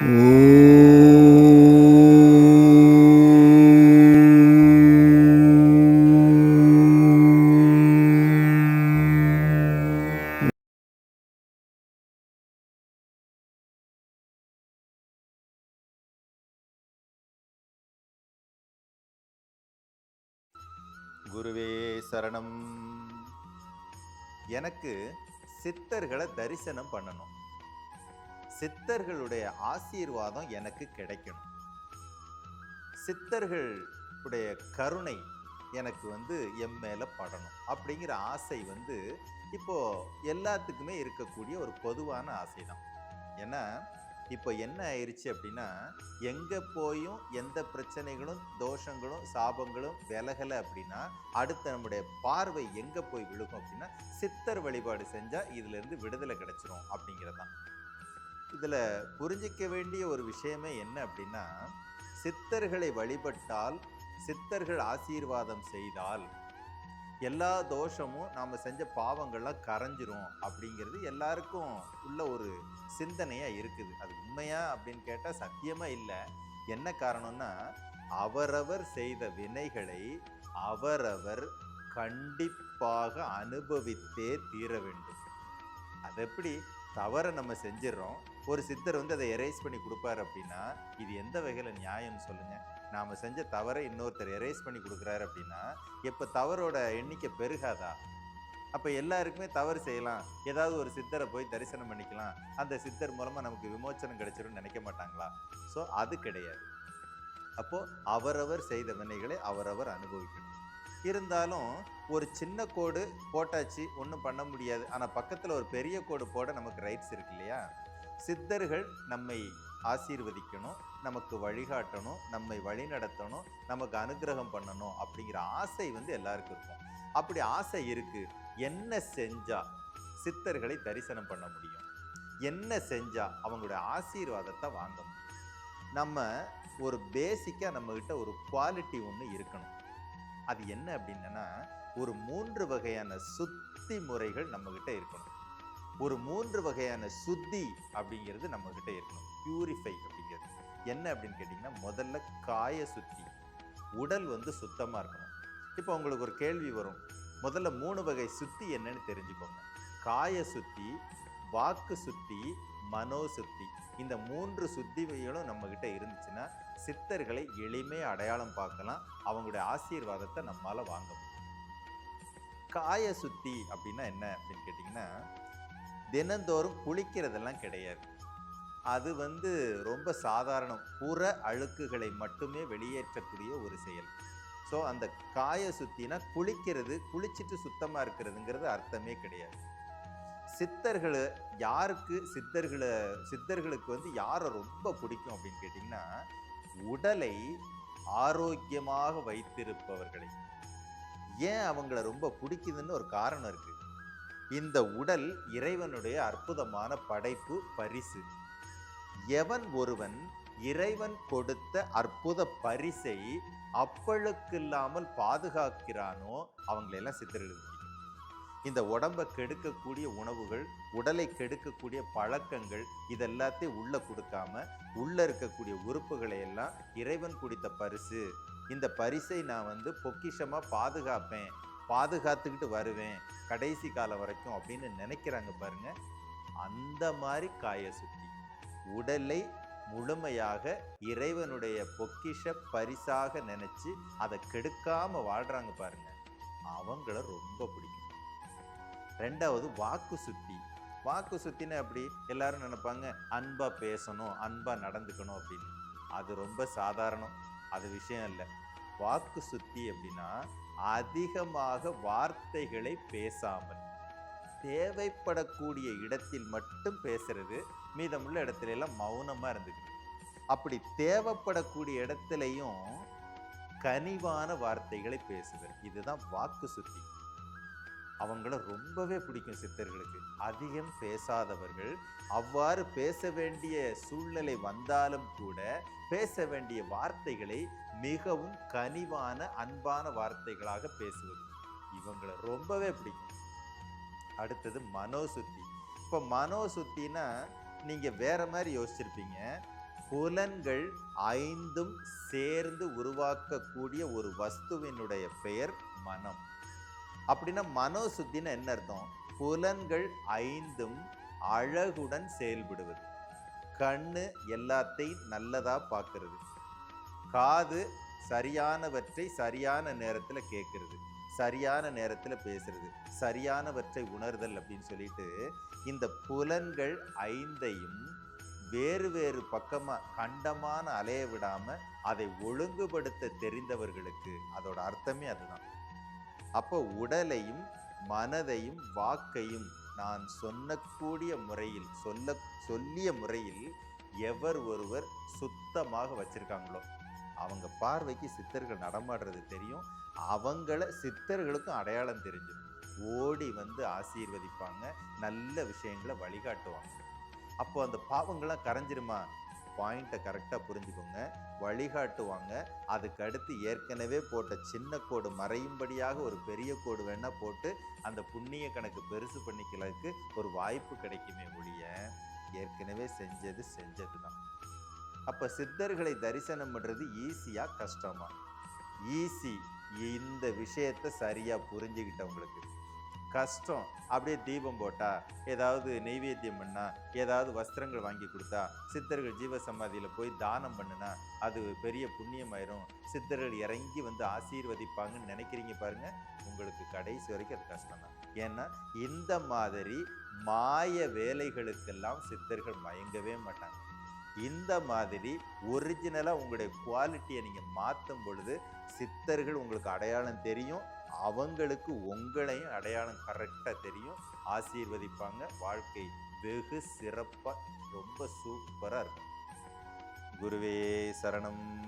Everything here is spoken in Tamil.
குருவே சரணம். எனக்கு சித்தர்களை தரிசனம் பண்ணணும். சித்தர்களுடைய ஆசீர்வாதம் எனக்கு கிடைக்கணும். சித்தர்கள் உடைய கருணை எனக்கு வந்து எம் மேலே படணும். அப்படிங்கிற ஆசை வந்து இப்போது எல்லாத்துக்குமே இருக்கக்கூடிய ஒரு பொதுவான ஆசை தான் ஏன்னா இப்போ என்ன ஆயிடுச்சு அப்படின்னா எங்கே போயும் எந்த பிரச்சனைகளும் தோஷங்களும் சாபங்களும் விலகலை அப்படின்னா அடுத்து நம்முடைய பார்வை எங்கே போய் விழுகும் அப்படின்னா சித்தர் வழிபாடு செஞ்சால் இதுல விடுதலை விடுதலை அப்படிங்கிறது அப்படிங்கிறதான். இதில் புரிஞ்சிக்க வேண்டிய ஒரு விஷயமே என்ன அப்படின்னா சித்தர்களை வழிபட்டால் சித்தர்கள் ஆசீர்வாதம் செய்தால் எல்லா தோஷமும் நாம் செஞ்ச பாவங்கள்லாம் கரைஞ்சிரும் அப்படிங்கிறது எல்லாருக்கும் உள்ள ஒரு சிந்தனையாக இருக்குது. அது உண்மையா அப்படின்னு கேட்டால் சத்தியமாக இல்லை. என்ன காரணம்னா அவரவர் செய்த வினைகளை அவரவர் கண்டிப்பாக அனுபவித்தே தீர வேண்டும். அது எப்படி தவறை நம்ம செஞ்சிடறோம் ஒரு சித்தர் வந்து அதை எரேஸ் பண்ணி கொடுப்பாரு அப்படின்னா இது எந்த வகையில் நியாயம்னு சொல்லுங்க. நாம செஞ்ச தவறை இன்னொருத்தர் எரேஸ் பண்ணி கொடுக்குறாரு அப்படின்னா இப்போ தவறோட எண்ணிக்கை பெருகாதா? அப்போ எல்லாருக்குமே தவறு செய்யலாம். ஏதாவது ஒரு சித்தரை போய் தரிசனம் பண்ணிக்கலாம். அந்த சித்தர் மூலமாக நமக்கு விமோச்சனம் கிடைச்சிரும்னு நினைக்க மாட்டாங்களா? ஸோ அது கிடையாது. அப்போது அவரவர் செய்த வினைகளை அவரவர் அனுபவிக்கணும். இருந்தாலும் ஒரு சின்ன கோடு போட்டாச்சு ஒன்றும் பண்ண முடியாது. ஆனால் பக்கத்தில் ஒரு பெரிய கோடு போட நமக்கு ரைட்ஸ் இருக்கு இல்லையா? சித்தர்கள் நம்மை ஆசீர்வதிக்கணும் நமக்கு வழிகாட்டணும் நம்மை வழிநடத்தணும் நமக்கு அனுகிரகம் பண்ணணும் அப்படிங்கிற ஆசை வந்து எல்லாருக்கும் இருக்கும். அப்படி ஆசை இருக்குது என்ன செஞ்சால் சித்தர்களை தரிசனம் பண்ண முடியும்? என்ன செஞ்சால் அவங்களுடைய ஆசீர்வாதத்தை வாங்க முடியும்? நம்ம ஒரு பேசிக்காக நம்மக்கிட்ட ஒரு குவாலிட்டி ஒன்று இருக்கணும். அது என்ன அப்படின்னா ஒரு மூன்று வகையான சுத்தி முறைகள் நம்மக்கிட்ட இருக்கணும். ஒரு மூன்று வகையான சுத்தி அப்படிங்கிறது நம்மக்கிட்ட இருக்கணும். பியூரிஃபை அப்படிங்கிறது. என்ன அப்படின்னு கேட்டிங்கன்னா முதல்ல காய சுத்தி. உடல் வந்து சுத்தமாக இருக்கணும். இப்போ உங்களுக்கு ஒரு கேள்வி வரும். முதல்ல மூணு வகை சுத்தி என்னன்னு தெரிஞ்சுக்கோங்க. காய சுத்தி வாக்கு சுத்தி மனோசுத்தி. இந்த மூன்று சுத்திகளும் நம்மக்கிட்ட இருந்துச்சுன்னா சித்தர்களை எளிமையா அடையாளம் பார்க்கலாம். அவங்களுடைய ஆசீர்வாதத்தை நம்மால் வாங்க முடியும். காய சுத்தி அப்படின்னா என்ன அப்படின்னு கேட்டிங்கன்னா தினந்தோறும் குளிக்கிறதெல்லாம் கிடையாது. அது வந்து ரொம்ப சாதாரணம் புற அழுக்குகளை மட்டுமே வெளியேற்றக்கூடிய ஒரு செயல். ஸோ அந்த காய சுத்தினா குளிக்கிறது குளிச்சுட்டு சுத்தமாக இருக்கிறதுங்கிறது அர்த்தமே கிடையாது. சித்தர்களை யாருக்கு சித்தர்களை சித்தர்களுக்கு வந்து யாரை ரொம்ப பிடிக்கும் அப்படின்னு கேட்டிங்கன்னா உடலை ஆரோக்கியமாக வைத்திருப்பவர்களை. ஏன் அவங்கள ரொம்ப பிடிக்குதுன்னு ஒரு காரணம் இருக்குது இந்த உடல் இறைவனுடைய அற்புதமான படைப்பு பரிசு. எவன் ஒருவன் இறைவன் கொடுத்த அற்புத பரிசை அப்பழுக்கில்லாமல் பாதுகாக்கிறானோ அவங்களெல்லாம் சித்தர்களுக்கு இந்த உடம்பை கெடுக்கக்கூடிய உணவுகள் உடலை கெடுக்கக்கூடிய பழக்கங்கள் இதெல்லாத்தையும் உள்ளே கொடுக்காம உள்ளே இருக்கக்கூடிய உறுப்புகளை எல்லாம் இறைவன் குடித்த பரிசு. இந்த பரிசை நான் வந்து பொக்கிஷமாக பாதுகாப்பேன். பாதுகாத்துக்கிட்டு வருவேன். கடைசி காலம் வரைக்கும் அப்படின்னு நினைக்கிறாங்க பாருங்க. அந்த மாதிரி காய சுத்தி உடலை முழுமையாக இறைவனுடைய பொக்கிஷ பரிசாக நினச்சி அதை கெடுக்காமல் வாழ்கிறாங்க பாருங்க. அவங்கள ரொம்ப பிடிக்கும். ரெண்டாவது வாக்கு சுத்தி வாக்கு சுத்தின்னு அப்படி எல்லாரும் நினைப்பாங்க அன்பாக பேசணும் அன்பாக நடந்துக்கணும் அப்படின்னு. அது ரொம்ப சாதாரணம். அது விஷயம் இல்லை. வாக்கு சுத்தி அப்படின்னா அதிகமாக வார்த்தைகளை பேசாமல் தேவைப்படக்கூடிய இடத்தில் மட்டும் பேசுறது மீதமுள்ள இடத்துல எல்லாம் மௌனமாக இருந்துக்கணும். அப்படி தேவைப்படக்கூடிய இடத்துலையும் கனிவான வார்த்தைகளை பேசுதல். இதுதான் வாக்கு சுத்தி. அவங்கள ரொம்பவே பிடிக்கும் சித்தர்களுக்கு. அதிகம் பேசாதவர்கள். அவ்வாறு பேச வேண்டிய சூழ்நிலை வந்தாலும் கூட பேச வேண்டிய வார்த்தைகளை மிகவும் கனிவான அன்பான வார்த்தைகளாக பேசுவது. இவங்களை ரொம்பவே பிடிக்கும். அடுத்தது மனோசுத்தி. இப்போ மனோசுத்தினா நீங்கள் வேற மாதிரி யோசிச்சிருப்பீங்க. புலன்கள் ஐந்தும் சேர்ந்து உருவாக்கக்கூடிய ஒரு வஸ்துவினுடைய பெயர் மனம். அப்படின்னா மனோசுத்தின்னு என்ன அர்த்தம்? புலன்கள் ஐந்தும் அழகுடன் செயல்படுவது. கண்ணு எல்லாத்தையும் நல்லதாக பார்க்கறது. காது சரியானவற்றை சரியான நேரத்தில் கேட்கறது. சரியான நேரத்தில் பேசுறது. சரியானவற்றை உணர்தல் அப்படின்னு சொல்லிட்டு இந்த புலன்கள் ஐந்தையும் வேறு வேறு பக்கமாக கண்டமான அலைய விடாமல் அதை ஒழுங்குபடுத்த தெரிந்தவர்களுக்கு அதோட அர்த்தமே அதுதான். அப்போ உடலையும் மனதையும் வாக்கையும் நான் சொன்னக்கூடிய முறையில் சொல்ல சொல்லிய முறையில் எவர் ஒருவர் சுத்தமாக வச்சுருக்காங்களோ? அவங்க பார்வைக்கு சித்தர்கள் நடமாடுறது தெரியும். அவங்கள சித்தர்களுக்கும் அடையாளம் தெரிஞ்சிடும். ஓடி வந்து ஆசீர்வதிப்பாங்க நல்ல விஷயங்களை வழிகாட்டுவாங்க. அப்போ அந்த பாவங்கள்லாம் கரைஞ்சிருமா? பாயிண்ட்டை கரெக்டாக புரிஞ்சுக்கோங்க. வழிகாட்டுவாங்க. அதுக்கு அடுத்து ஏற்கனவே போட்ட சின்ன கோடு மறையும்படியாக ஒரு பெரிய கோடு வேணால் போட்டு அந்த புண்ணிய கணக்கு பெருசு பண்ணிக்கிறதுக்கு ஒரு வாய்ப்பு கிடைக்குமே ஒழிய ஏற்கனவே செஞ்சது செஞ்சது தான் அப்போ சித்தர்களை தரிசனம் பண்ணுறது ஈஸியாக கஷ்டமாக ஈஸி. இந்த விஷயத்தை சரியாக புரிஞ்சுக்கிட்டவங்களுக்கு கஷ்டம். அப்படியே தீபம் போட்டா ஏதாவது நெய்வேத்தியம் பண்ணா ஏதாவது வஸ்திரங்கள் வாங்கி கொடுத்தா சித்தர்கள் ஜீவ சமாதியில் போய் தானம் பண்ணுனா அது பெரிய புண்ணியமாயிரும். சித்தர்கள் இறங்கி வந்து ஆசீர்வதிப்பாங்கன்னு நினைக்கிறீங்க பாருங்க. உங்களுக்கு கடைசி வரைக்கும் அது கஷ்டம் தான். ஏன்னா இந்த மாதிரி மாய வேலைகளுக்கெல்லாம் சித்தர்கள் மயங்கவே மாட்டாங்க. இந்த மாதிரி ஒரிஜினலாக உங்களுடைய குவாலிட்டியை நீங்கள் மாற்றும் பொழுது சித்தர்கள் உங்களுக்கு அடையாளம் தெரியும். அவங்களுக்கு உங்களையும் அடையாளம் கரெக்டாக தெரியும். ஆசீர்வதிப்பாங்க. வாழ்க்கை வெகு சிறப்பாக ரொம்ப சூப்பராக இருக்கும். குருவே சரணம்.